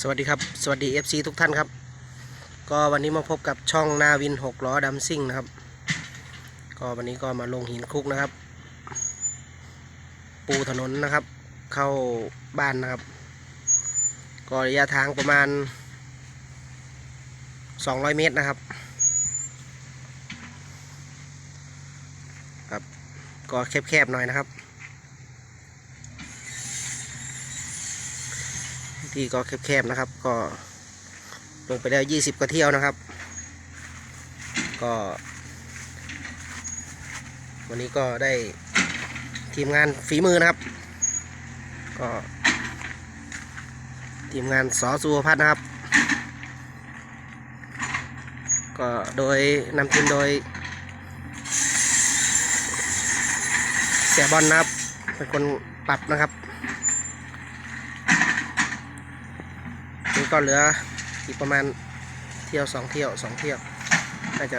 สวัสดีครับ สวัสดี FC ทุกท่านครับ ก็วันนี้มาพบกับช่องนาวินหกล้อดำซิ่งนะครับ ก็วันนี้ก็มาลงหินคลุกนะครับ ปูถนนนะครับ เข้าบ้านนะครับ ก็ระยะทางประมาณ 200 เมตรนะครับครับ ก็แคบๆหน่อยนะครับ ที่ก็แคบๆนะครับ ก็ลงไปแล้วยี่สิบกว่าเที่ยวนะครับ ก็ วันนี้ก็ได้ทีมงานฝีมือนะครับ ก็ ทีมงานสอสุวพัฒน์นะครับ ก็โดยนำทีมโดยเสียบอลนะครับ เป็นคนปรับนะครับ ก็เหลืออีกประมาณเที่ยวสองเที่ยวสองเที่ยว น่าจะ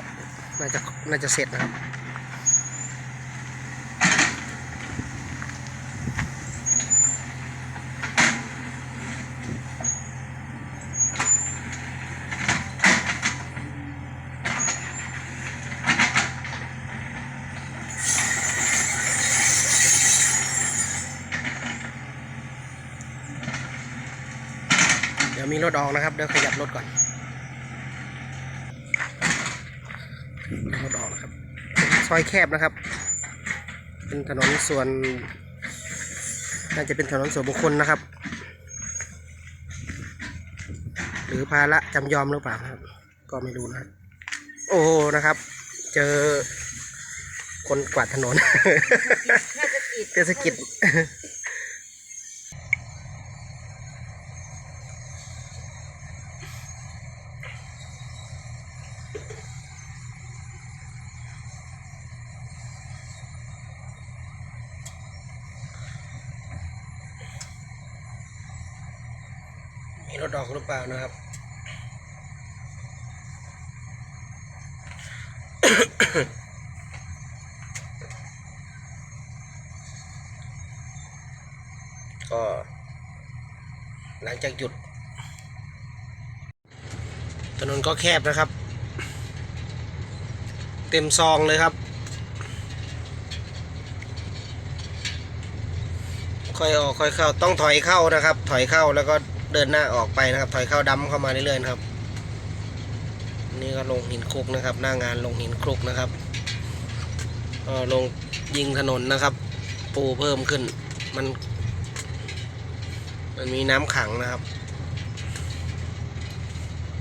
น่าจะ น่าจะเสร็จนะครับ ยวมีรถออกนะครับ เดี๋ยวขยับรถก่อนรถออกนะครับเป็นซอยแคบนะครับ เป็นถนนส่วน น่าจะเป็นถนนส่วนบุคคลนะครับ หรือภาระจำยอมหรือเปล่านะครับ ก็ไม่รู้นะครับโอ้โหนะครับ เจอคนกวาดถนนเทศกิจ มีรถออกหรือเปล่านะครับก็หลังจากหยุด ถนนก็แคบนะครับ เต็มซองเลยครับ ค่อยออกค่อยเข้าต้องถอยเข้านะครับ ถอยเข้าแล้วก็เดินหน้าออกไปนะครับ ถอยเข้าดำเข้ามาเรื่อยๆครับ นี่ก็ลงหินคลุกนะครับ หน้างานลงหินคลุกนะครับก็ลงยิงถนนนะครับ ปูเพิ่มขึ้นมัน มันมีน้ำขังนะครับ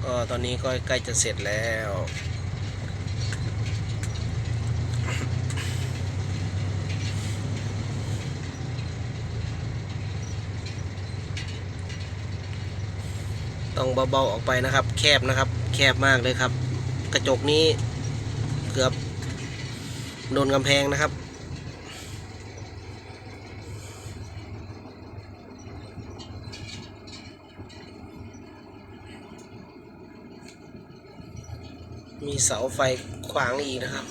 ก็ตอนนี้ก็ใกล้จะเสร็จแล้ว ต้องเบาๆออกไปนะครับ แคบนะครับ แคบมากเลยครับ กระจกนี้เกือบโดนกำแพงนะครับมีเสาไฟขวางอีกนะครับ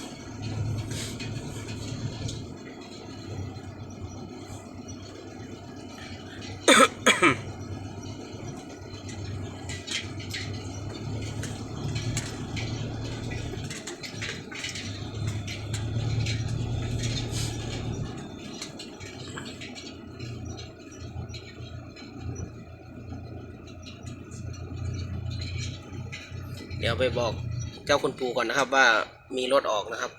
เดี๋ยวไปบอกเจ้าคุณปูก่อนนะครับว่ามีรถออกนะครับ